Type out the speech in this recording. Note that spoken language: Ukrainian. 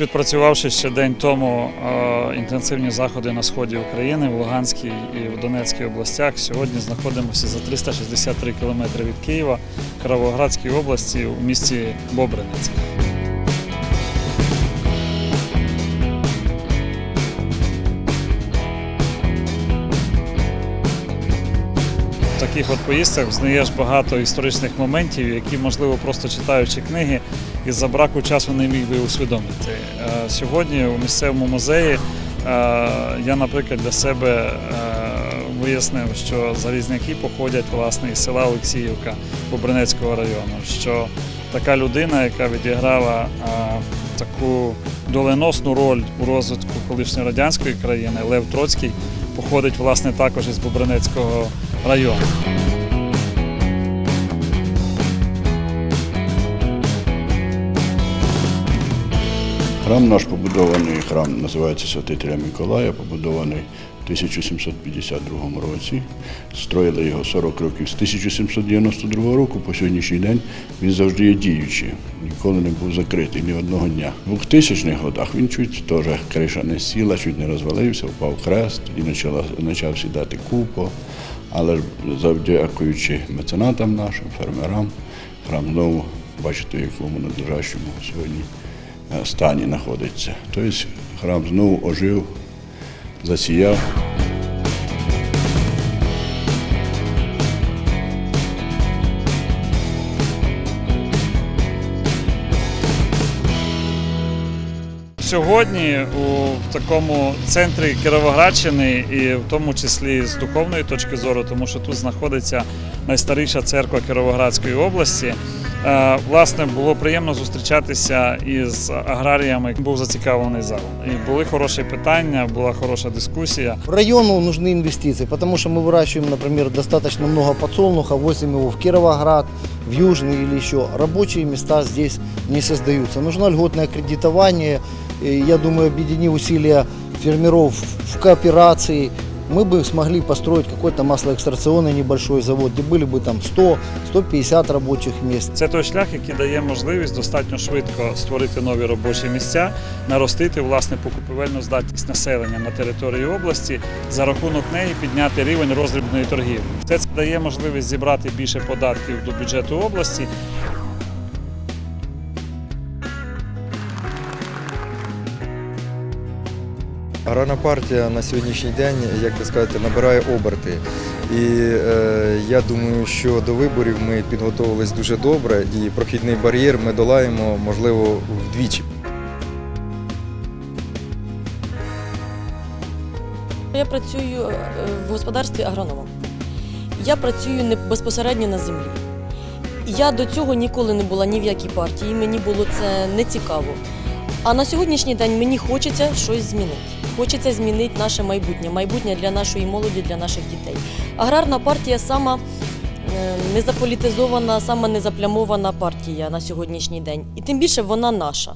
Відпрацювавши ще день тому е, інтенсивні заходи на сході України, в Луганській і в Донецькій областях, сьогодні знаходимося за 363 кілометри від Києва, Кравоградській області у місті Бобринець. Таких от поїздках знаєш багато історичних моментів, які, можливо, просто читаючи книги, із-за браку часу не міг би усвідомити. Е, Сьогодні у місцевому музеї е, я, наприклад, для себе е, вияснив, що залізняки походять власне із села Олексіївка Бобринецького району. Що така людина, яка відіграла таку доленосну роль у розвитку колишньої радянської країни, Лев Троцький, походить власне також із Бобринецького району. Храм наш побудований, храм називається Святителя Миколая, побудований в 1752 році. Строїли його 40 років з 1792 року по сьогоднішній день. Він завжди є діючий, ніколи не був закритий ні одного дня. У 2000-х годах він чуть теж криша не сіла, чуть не розвалився, впав хрест, почала, почав сідати купо. Але завдякуючи меценатам нашим, фермерам, храм знову, бачите, якому надлежащому сьогодні стані знаходиться. Тобто храм знову ожив, засіяв. Сьогодні у такому центрі Кіровоградщини і в тому числі з духовної точки зору, тому що тут знаходиться найстаріша церква Кіровоградської області. Е, Власне, було приємно зустрічатися із аграріями. Був зацікавлений зал. І були хороші питання, була хороша дискусія. Району нужны инвестиции, потому что мы выращиваем, например, достаточно много подсолнуха, возим его в Кировоград, в Южный или еще. Рабочие места здесь не создаются. Нужно льготное кредитование. И Я думаю, объединив усилия фермеров в кооперации, мы бы смогли построить какой-то маслоэкстракционный небольшой завод, где были бы там 100-150 рабочих мест. Це той шлях, який дає можливість достатньо швидко створити нові робочі місця, наростити власне покупівельну здатність населення на території області, за рахунок неї підняти рівень роздрібної торгівлі. Це дає можливість зібрати більше податків до бюджету області. Аграрна партія на сьогоднішній день, як би сказати, набирає оберти. І е, я думаю, що до виборів ми підготувалися дуже добре, і прохідний бар'єр ми долаємо, можливо, вдвічі. Я працюю е, в господарстві агрономом. Я працюю не безпосередньо на землі. Я до цього ніколи не була ні в якій партії, мені було це не цікаво. А на сьогоднішній день мені хочеться щось змінити. Хочеться змінити наше майбутнє, майбутнє для нашої молоді, для наших дітей. Аграрна партія сама е, незаполітизована, сама незаплямована партія на сьогоднішній день. І тим більше вона наша.